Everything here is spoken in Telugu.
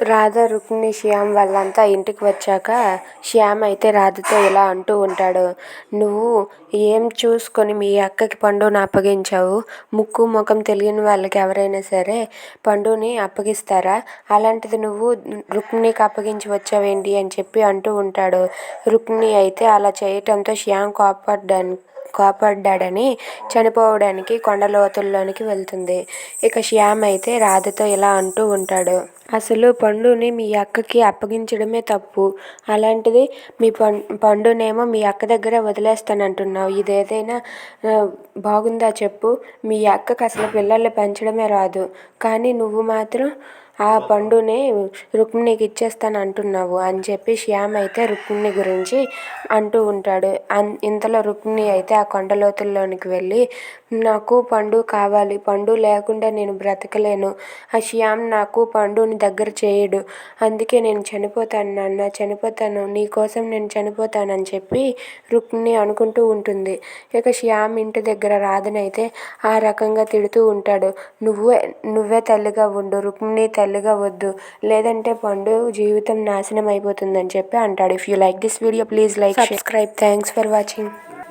రాధ రుక్మిణి శ్యామ్ వాళ్ళంతా ఇంటికి వచ్చాక శ్యామ్ అయితే రాధతో ఇలా అంటూ ఉంటాడు. నువ్వు ఏం చూసుకొని మీ అక్కకి పండుని అప్పగించావు? ముక్కు ముఖం తెలియని వాళ్ళకి ఎవరైనా సరే పండుని అప్పగిస్తారా? అలాంటిది నువ్వు రుక్మిణికి అప్పగించి వచ్చావేంటి? అని చెప్పి అంటూ ఉంటాడు. రుక్మిణి అయితే అలా చేయటంతో శ్యామ్ కోపడ్డానికి కాపాడ్డాడని చనిపోవడానికి కొండలోతుల్లోనికి వెళ్తుంది. ఇక శ్యామ్ అయితే రాధతో ఇలా అంటూ ఉంటాడు. అసలు పండుని మీ అక్కకి అప్పగించడమే తప్పు. అలాంటిది మీ పం పండునేమో మీ అక్క దగ్గర వదిలేస్తానంటున్నావు. ఇది ఏదైనా బాగుందా చెప్పు. మీ అక్కకి అసలు పిల్లల్ని పెంచడమే రాదు. కానీ నువ్వు మాత్రం ఆ పండుని రుక్మిణికి ఇచ్చేస్తాను అంటున్నావు అని చెప్పి శ్యామ్ అయితే రుక్మిణి గురించి అంటూ ఉంటాడు. అన్ ఇంతలో రుక్మిణి అయితే ఆ కొండలోతుల్లోనికి వెళ్ళి నాకు పండు కావాలి. పండు లేకుండా నేను బ్రతకలేను. ఆ శ్యామ్ నాకు పండుని దగ్గర చేయడు. అందుకే నేను చనిపోతాను నాన్న చనిపోతాను. నీ కోసం నేను చనిపోతానని చెప్పి రుక్మిణి అనుకుంటూ ఉంటుంది. ఇక శ్యామ్ ఇంటి దగ్గర రాధనైతే ఆ రకంగా తిడుతూ ఉంటాడు. నువ్వే నువ్వే తల్లిగా ఉండు. రుక్మిణి తల్లి తల్లిగా వద్దు లేదంటే పండు జీవితం నాశనం అయిపోతుందని చెప్పి అంటాడు. If you like this video please like subscribe thanks for watching